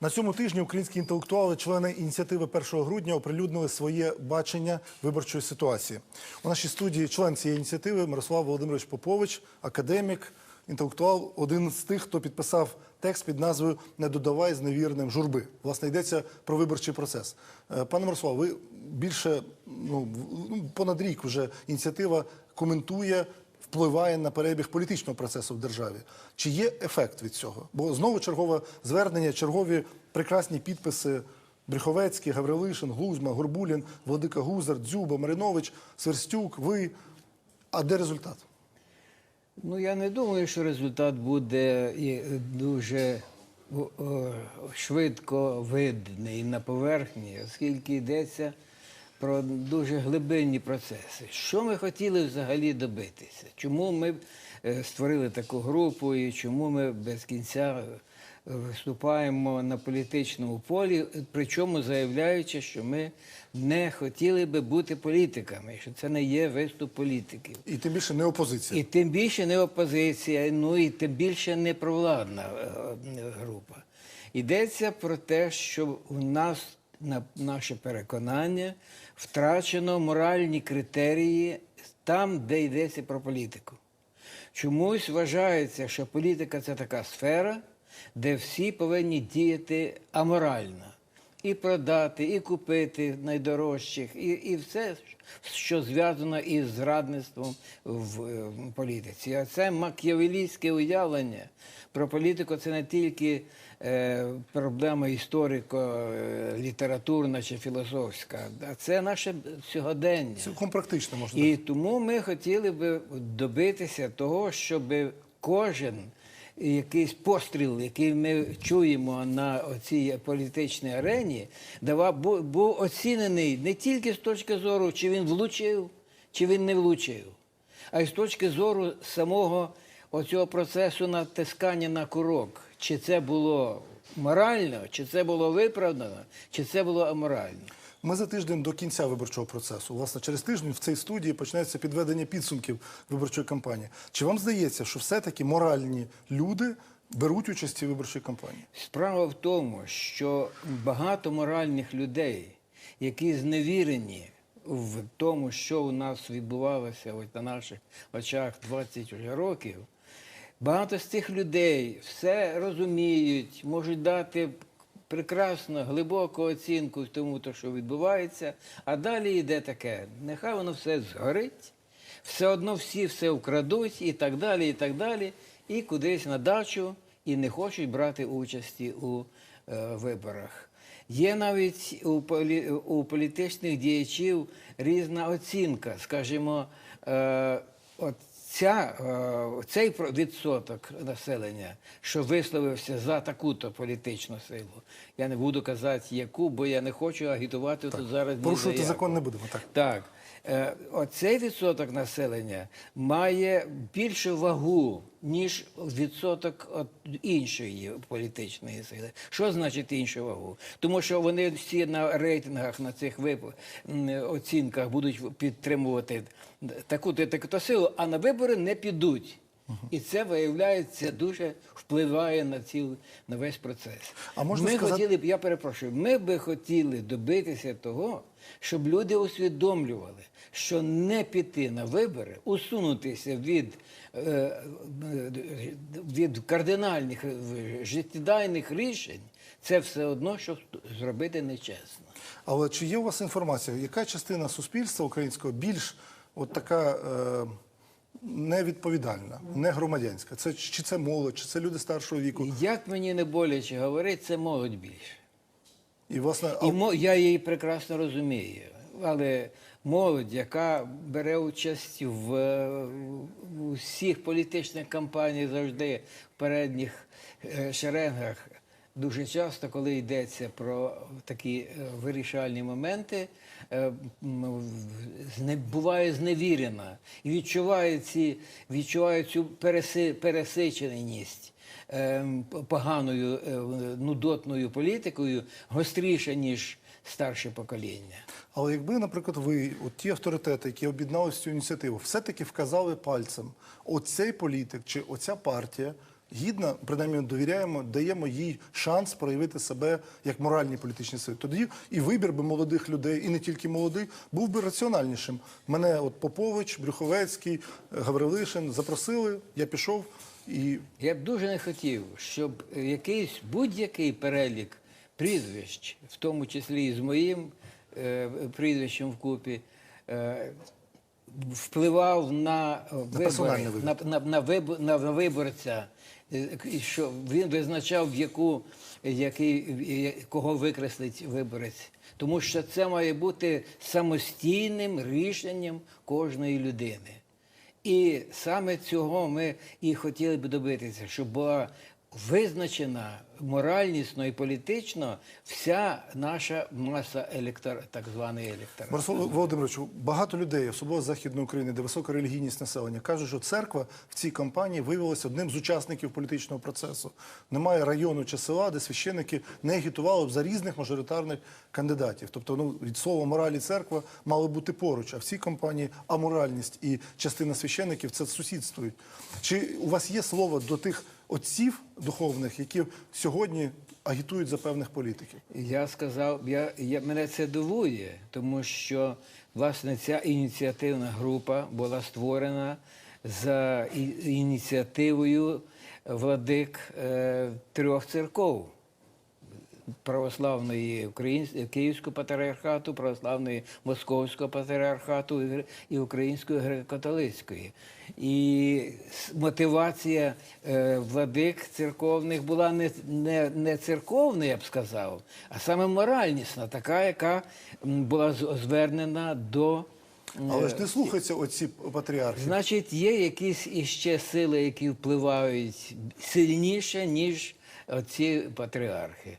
На цьому тижні українські інтелектуали, члени ініціативи 1 грудня, оприлюднили своє бачення виборчої ситуації. У нашій студії член цієї ініціативи Мирослав Володимирович Попович, академік, інтелектуал, один з тих, хто підписав текст під назвою Не додавай з невірним журби. Власне, йдеться про виборчий процес. Е, Пане Мирослав, ви більше ну, ну, понад рік вже ініціатива коментує впливає на перебіг політичного процесу в державі. Чи є ефект від цього? Бо знову чергове звернення, чергові прекрасні підписи Бріховецький, Гаврилишин, Глузьма, Горбулін, Владика Гузар, Дзюба, Маринович, Сверстюк, ви. А де результат? Ну, я не думаю, що результат буде дуже о, о, швидко видний на поверхні, оскільки йдеться про дуже глибинні процеси. Що ми хотіли взагалі добитися? Чому ми е, створили таку групу і чому ми без кінця е, виступаємо на політичному полі, причому заявляючи, що ми не хотіли би бути політиками, що це не є виступ політиків. І тим більше не опозиція. І тим більше не опозиція, ну і тим більше не провладна е, група. Йдеться про те, що у нас на наше переконання втрачено моральні критерії там, де йдеться про політику. Чомусь вважається, що політика це така сфера, де всі повинні діяти аморально. І продати, і купити найдорожчих, і, і все, що зв'язано із зрадництвом в, е, в політиці. А це макіавелійське уявлення про політику це не тільки е, проблема історико-літературна чи філософська, а це наше сьогодення. Цілком практично можна. І тому ми хотіли би добитися того, щоб кожен якийсь постріл, який ми чуємо на цій політичній арені, давав, бу- був оцінений не тільки з точки зору, чи він влучив, чи він не влучив, а й з точки зору самого оцього процесу натискання на курок. Чи це було морально, чи це було виправдано, чи це було аморально. Ми за тиждень до кінця виборчого процесу. Власне, через тиждень в цій студії почнеться підведення підсумків виборчої кампанії. Чи вам здається, що все-таки моральні люди беруть участь у виборчій кампанії? Справа в тому, що багато моральних людей, які зневірені в тому, що у нас відбувалося ось на наших очах 20 років, багато з цих людей все розуміють, можуть дати прекрасно, глибоку оцінку тому, то, що відбувається, а далі йде таке. Нехай воно все згорить, все одно всі все вкрадуть і так далі, і так далі, і кудись на дачу, і не хочуть брати участі у е, виборах. Є навіть у, полі, у політичних діячів різна оцінка, скажімо, е, от ця, е, цей відсоток населення, що висловився за таку-то політичну силу, я не буду казати яку, бо я не хочу агітувати тут зараз. Порушувати закон не будемо. Так. Так. Е, Оцей відсоток населення має більшу вагу, ніж відсоток от іншої політичної сили. Що значить іншу вагу? Тому що вони всі на рейтингах, на цих вип... оцінках будуть підтримувати таку-то таку-то силу, а на вибори не підуть. І це виявляється дуже впливає на ціл на весь процес. А можна ми сказати- хотіли б, я перепрошую, ми би хотіли добитися того, щоб люди усвідомлювали, що не піти на вибори, усунутися від, е, від кардинальних е, життєдайних рішень, це все одно, що зробити нечесно. Але чи є у вас інформація, яка частина суспільства українського більш от така е, невідповідальна, не громадянська? Це чи це молодь, чи це люди старшого віку? Як мені не боляче говорити, це молодь більше. І власне І мо- я її прекрасно розумію. Але молодь, яка бере участь в, в усіх політичних кампаніях завжди в передніх е, шеренгах, дуже часто, коли йдеться про такі е, вирішальні моменти, е, буває зневірена і відчуває, ці, відчуває цю переси, пересиченість е, поганою нудотною політикою гостріше, ніж старше покоління. Але якби, наприклад, ви, от ті авторитети, які об'єднали цю ініціативу, все-таки вказали пальцем, оцей політик чи оця партія гідна, принаймні довіряємо, даємо їй шанс проявити себе як моральні політичні сили. Тоді і вибір би молодих людей, і не тільки молодих, був би раціональнішим. Мене от Попович, Брюховецький, Гаврилишин запросили, я пішов і Я б дуже не хотів, щоб якийсь будь-який перелік прізвищ, в тому числі і з моїм е, прізвищем вкупі, е, впливав на вибори, на, на, на, вибо- на виборця, е, що він визначав, в яку, який, кого викреслить виборець. Тому що це має бути самостійним рішенням кожної людини. І саме цього ми і хотіли б добитися, щоб була визначена моральнісно і політично вся наша маса електор, так званий електорат. Мирослав Володимировичу, багато людей, особливо з Західної України, де висока релігійність населення, кажуть, що церква в цій кампанії виявилася одним з учасників політичного процесу. Немає району чи села, де священники не агітували б за різних мажоритарних кандидатів. Тобто, ну від слова мораль і церква мали бути поруч. А в цій кампанії аморальність і частина священників це сусідствують. Чи у вас є слово до тих отців духовних, які сьогодні агітують за певних політиків? Я сказав, я, я, мене це дивує, тому що власне ця ініціативна група була створена за ініціативою владик е, трьох церков. Православної Київського патріархату, православної Московського патріархату і Української греко-католицької. І мотивація е, владик церковних була не, не, не церковна, я б сказав, а саме моральнісна, така, яка була звернена до. Але ж не слухаються оці патріархи. Значить, є якісь іще сили, які впливають сильніше, ніж ці патріархи.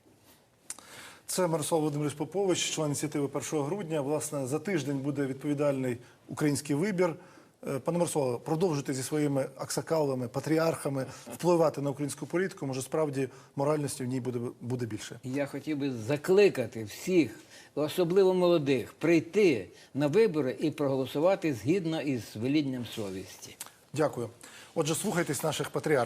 Це Мирослав Володимирович Попович, член ініціативи 1 грудня. Власне, за тиждень буде відповідальний український вибір. Е, Пане Мирославе, продовжуйте зі своїми аксакалами, патріархами впливати на українську політику. Може, справді моральності в ній буде, буде більше. Я хотів би закликати всіх, особливо молодих, прийти на вибори і проголосувати згідно із велінням совісті. Дякую. Отже, слухайтесь наших патріархів.